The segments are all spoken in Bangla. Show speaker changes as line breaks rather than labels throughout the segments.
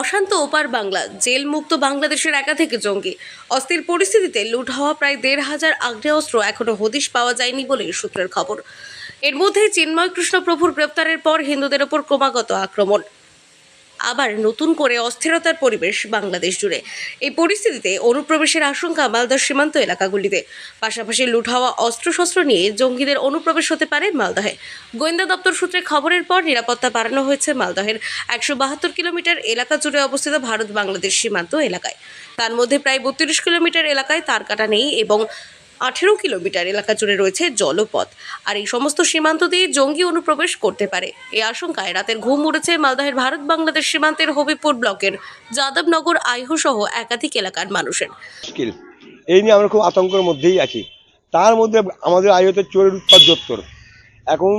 অশান্ত ওপার বাংলা জেল মুক্ত বাংলাদেশের থেকে জঙ্গি। অস্থির পরিস্থিতিতে লুট হওয়া প্রায় দেড় হাজার আগ্নেয়াস্ত্র এখনও হদিশ পাওয়া যায়নি বলে সূত্রের খবর। এর মধ্যে চিন্ময় কৃষ্ণ প্রভুর গ্রেপ্তারের পর হিন্দুদের ওপর ক্রমাগত আক্রমণ। আবার নতুন করে অস্থিরতার পরিবেশ বাংলাদেশ জুড়ে। এই পরিস্থিতিতে অনুপ্রবেশের আশঙ্কা মালদার সীমান্ত এলাকাগুলিতে। পাশাপাশি লুট হওয়া অস্ত্রশস্ত্র নিয়ে জঙ্গিদের অনুপ্রবেশ হতে পারে মালদহে। গোয়েন্দা দপ্তর সূত্রে খবরের পর নিরাপত্তা বাড়ানো হয়েছে মালদহের একশো বাহাত্তর কিলোমিটার এলাকা জুড়ে অবস্থিত ভারত বাংলাদেশ সীমান্ত এলাকায়। তার মধ্যে প্রায় বত্রিশ কিলোমিটার এলাকায় তার কাটা নেই এবং আঠেরো কিলোমিটার এলাকা জুড়ে রয়েছে জলপথ। আর এই সমস্ত সীমান্ত দিয়ে জঙ্গি অনুপ্রবেশ করতে পারে। এই আশঙ্কায় রাতের ঘুম উড়েছে মালদাহের ভারত বাংলাদেশ সীমান্তের হবিপুর ব্লকের যাদবনগর আইহু সহ একাধিক এলাকার মানুষের।
এই নিয়ে আমরা খুব আতঙ্কের মধ্যেই আছি। তার মধ্যে আমাদের আয়তে চোরের উৎপাদ জোত্তর এখন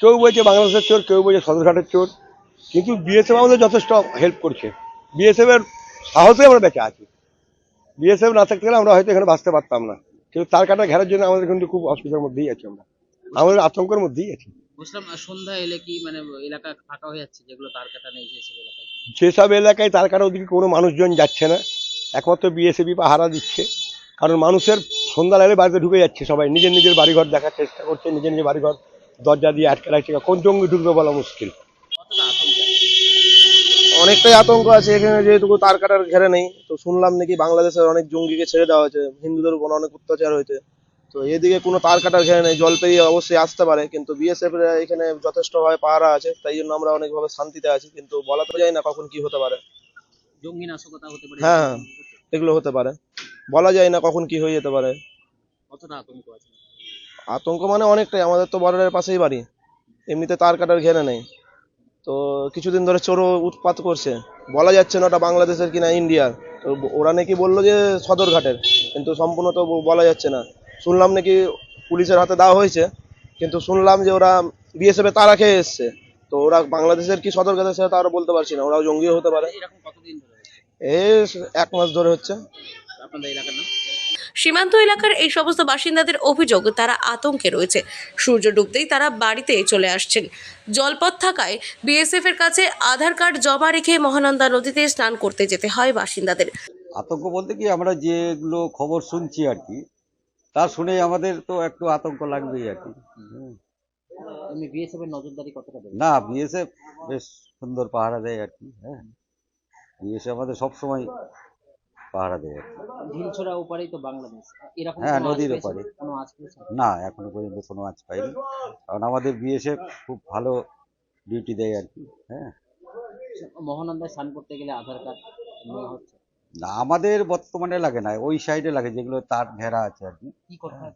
কেউ বলছে বাংলাদেশের চোর, কেউ বলছে সদরঘাটের চোর। কিন্তু বিএসএফ আমাদের যথেষ্ট হেল্প করছে। বিএসএফ এর সাহসে আমরা বেঁচে আছি। বিএসএফ না থাকতে গেলে আমরা হয়তো এখানে বাঁচতে পারতাম না। কিন্তু তার কাটা ঘেরার জন্য আমাদের কিন্তু খুব অসুবিধার মধ্যেই আছি আমরা। আমাদের আতঙ্কের মধ্যেই আছি।
বুঝলাম সন্ধ্যা এলে কি মানে এলাকা ফাঁকা হয়ে যাচ্ছে যেগুলো তার কাটা নেই সেসব এলাকায়?
তার কাটা ওদিকে কোনো মানুষজন যাচ্ছে না। একমাত্র বিএসএফি পাহারা দিচ্ছে। কারণ মানুষের সন্ধ্যা লাগলে বাড়িতে ঢুকে যাচ্ছে সবাই। নিজের নিজের বাড়িঘর দেখার চেষ্টা করছে নিজের নিজের বাড়িঘর দরজা দিয়ে আটকে রাখছে। কোন জঙ্গি ঢুকবে বলা মুশকিল।
অনেকটাই আতঙ্ক আছে এখানে যেহেতু তার কাটার ঘেরে নেই তো শুনলাম নাকি বাংলাদেশের অনেক জঙ্গিকে ছেড়ে দেওয়া হয়েছে হিন্দুদের উপর অনেক অত্যাচার হয়েছে। তো এদিকে কোনো তার কাটার ঘেরে নেই জল পেরিয়ে অবশ্যই আসতে পারে কিন্তু বিএসএফ এখানে যথেষ্টভাবে পাহারা আছে তাই জন্য আমরা অনেকভাবে শান্তিতে আছি কিন্তু বলা তো যায় না কখন কি হতে পারে।
জঙ্গি নাশকতা হতে পারে।
হ্যাঁ, হ্যাঁ। এগুলো হতে পারে। বলা যায় না কখন কি হয়ে যেতে পারে।
কতটা আতঙ্ক আছে?
আতঙ্ক মানে অনেকটাই আমাদের তো বর্ডারের পাশেই বাড়ি এমনিতে তার কাটার ঘেরে নেই। তো কিছুদিন ধরে চোরও উৎপাত করছে। বলা যাচ্ছে না ওটা বাংলাদেশের কিনা ইন্ডিয়ার। তো ওরা নাকি বলল যে সদরঘাটের কিন্তু সম্পূর্ণ তো বলা যাচ্ছে না। শুনলাম নাকি পুলিশের হাতে দেওয়া হয়েছে কিন্তু শুনলাম যে ওরা বিএসএফে তারা খেয়ে এসছে। তো ওরা বাংলাদেশের কি সদরঘাটের সেটা তারা বলতে পারছি না ওরাও জঙ্গিও হতে পারে? এই এক মাস ধরে হচ্ছে।
আপনাদের এলাকার নাম?
সীমান্ত এলাকার এই সমস্ত বাসিন্দাদের অভিযোগ তারা আতঙ্কে রয়েছে। সূর্য ডুবতেই তারা বাড়িতে চলে আসছেন। জলপথ থাকায় বিএসএফ এর কাছে আধার কার্ড জমা রেখে মহানন্দা নদীতে স্নান করতে যেতে হয় বাসিন্দাদের।
আতঙ্ক বলতে কি আমরা যেগুলো খবর শুনছি আর কি তা শুনে আমাদের তো একটু আতঙ্ক লাগবেই আর কি। হুম।
এমনি বিএসএফ এর নজরদারি কতটা দেবে?
না বিএসএফ বেশ সুন্দর পাহারা দেয় আর কি হ্যাঁ। বিএসএফ আমাদের সবসময় পাহারা দেয় আর কি
ঢিলছড়া ওপারেই তো বাংলাদেশ। এরকম
হ্যাঁ, নদীর ওপারে। না এখনও পর্যন্ত কোনো আজ পাইনি। কারণ আমাদের বিএসএফ খুব ভালো ডিউটি দেয় আর কি হ্যাঁ।
মহানন্দায় স্নান করতে গেলে আধার কার্ড নেওয়া হচ্ছে?
না আমাদের বর্তমানে লাগে না। ওই সাইডে লাগে যেগুলো তার ঘেরা আছে আর কি।
কি করতে হয়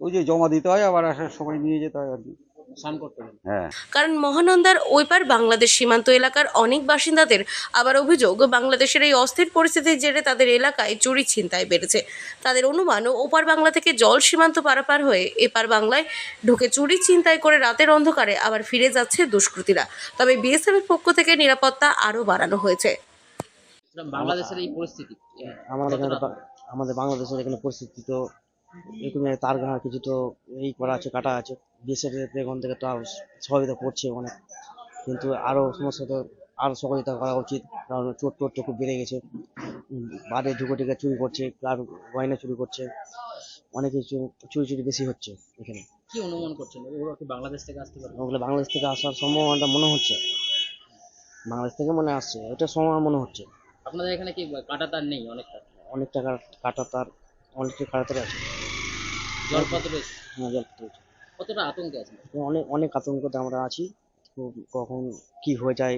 ওই যে জমা দিতে হয় আবার আসার সময় নিয়ে যেতে হয় আর কি। হ্যাঁ।
কারণ মহানন্দার ওই পার বাংলাদেশ সীমান্ত এলাকার অনেক বাসিন্দাদের আবার অভিযোগ বাংলাদেশের এই অস্থির পরিস্থিতির জেরে তাদের এলাকায় চুরি ছিনতাই বেড়েছে। তাদের অনুমান ওপার বাংলা থেকে জল সীমান্ত পারাপার হয়ে এপার বাংলায় ঢুকে চুরি ছিনতাই করে রাতের অন্ধকারে আবার ফিরে যাচ্ছে দুষ্কৃতীরা। তবে বিএসএফ এর পক্ষ থেকে নিরাপত্তা আরও বাড়ানো হয়েছে।
বাংলাদেশের এই পরিস্থিতি
আমাদের এখানে আমাদের বাংলাদেশের এখানে পরিস্থিতি তো এরকম তার ঘা কিছু তো এই করা আছে কাটা আছে। দেশের এখান থেকে তো আরও সহযোগিতা করছে অনেক কিন্তু আরও সমস্যা তো আরও সহযোগিতা করা উচিত কারণ চোর টোর তো খুব বেড়ে গেছে। বাড়ি ঢুকে ঢুকে চুরি করছে আর গয়না চুরি করছে। অনেক কিছু চুরি চুরি বেশি হচ্ছে এখানে।
কি অনুমান করছেন? ওরা কি বাংলাদেশ থেকে আসতে পারে?
ওগুলো বাংলাদেশ থেকে আসার সম্ভাবনাটা মনে হচ্ছে। বাংলাদেশ থেকে মনে আসছে এটা সম্ভাবনা মনে হচ্ছে।
আপনাদের এখানে কি কাটা তার নেই অনেকটা?
অনেক টাকার কাটা তার অনেক কাটাতার আছে।
জলপথ রয়েছে?
হ্যাঁ।
কতটা আতঙ্কে
অনেক অনেক আতঙ্কতে আমরা আছি। খুব কখন কি হয়ে যায়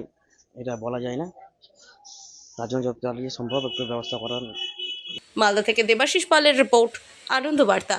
এটা বলা যায় না। তার জন্য যত সম্ভব একটু ব্যবস্থা করার।
মালদা থেকে দেবাশিস পালের রিপোর্ট আনন্দ বার্তা।